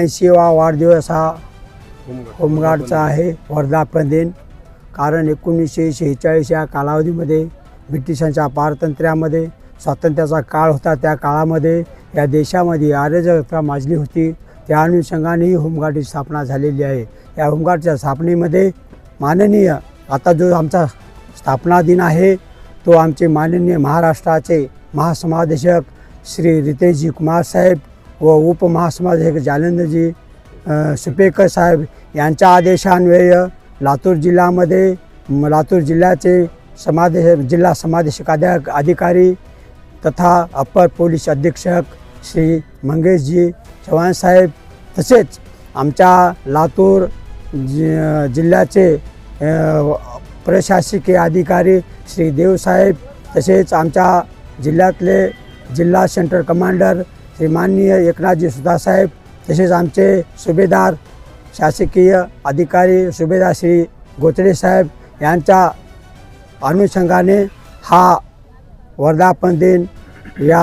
एकोणऐंशीवा वाढदिवस हा होमगार्डचा आहे वर्धापन दिन. कारण एकोणीसशे शेहेचाळीस या कालावधीमध्ये ब्रिटिशांच्या पारतंत्र्यामध्ये स्वातंत्र्याचा काळ होता त्या काळामध्ये या देशामध्ये अराजकता माजली होती. त्या अनुषंगाने ही होमगार्डची स्थापना झालेली आहे. या होमगार्डच्या स्थापनेमध्ये माननीय आता जो आमचा स्थापना दिन आहे तो आमचे माननीय महाराष्ट्राचे महासमादेशक श्री रितेशजी कुमार साहेब व उपमहासमादेशक जालंधरजी सुपेकर साहेब यांच्या आदेशान्वये लातूर जिल्ह्यामध्ये लातूर जिल्ह्याचे समादेश जिल्हा समादेशक अधिकारी तथा अप्पर पोलीस अधीक्षक श्री मंगेशजी चव्हाणसाहेब तसेच आमच्या लातूर जि जिल्ह्याचे प्रशासकीय अधिकारी श्री देवसाहेब तसेच आमच्या जिल्ह्यातले जिल्हा सेंटर कमांडर हे माननीय एकनाथजी सुधासाहेब तसेच आमचे सुभेदार शासकीय अधिकारी सुभेदार श्री गोतडे साहेब यांच्या अनुषंगाने हा वर्धापन दिन या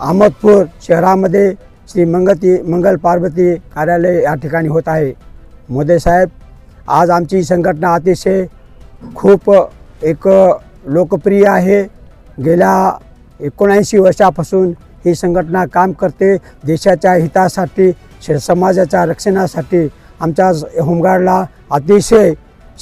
अहमदपूर शहरामध्ये श्री मंगती मंगल पार्वती कार्यालय या ठिकाणी होत आहे. मोदे साहेब आज आमची संघटना अतिशय खूप एक लोकप्रिय आहे. गेल्या एकोणऐंशी वर्षापासून ही संघटना काम करते. देशाच्या हितासाठी श- समाजाच्या रक्षणासाठी आमच्या होमगार्डला अतिशय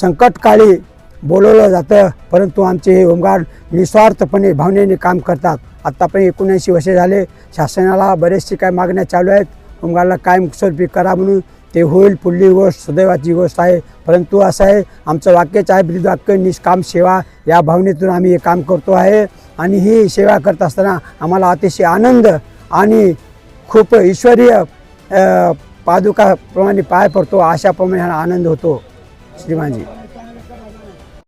संकटकाळी बोलवलं जातं. परंतु आमचे हे होमगार्ड निस्वार्थपणे भावनेने काम करतात. आत्तापर्यंत एकोणऐंशी वर्षे झाले. शासनाला बरेचसे काय मागण्या चालू आहेत. होमगार्डला कायमस्वरूपी करा म्हणून ते होईल. पुढली गोष्ट सुदैवाची गोष्ट आहे. परंतु असं आहे आमचं वाक्यच आहे ब्रीद वाक्य निष्काम सेवा या भावनेतून आम्ही हे काम करतो आहे. आणि ही सेवा करत असताना आम्हाला अतिशय आनंद आणि खूप ईश्वरीय पादुकाप्रमाणे पाय पडतो अशाप्रमाणे हा आनंद होतो श्रीमानजी.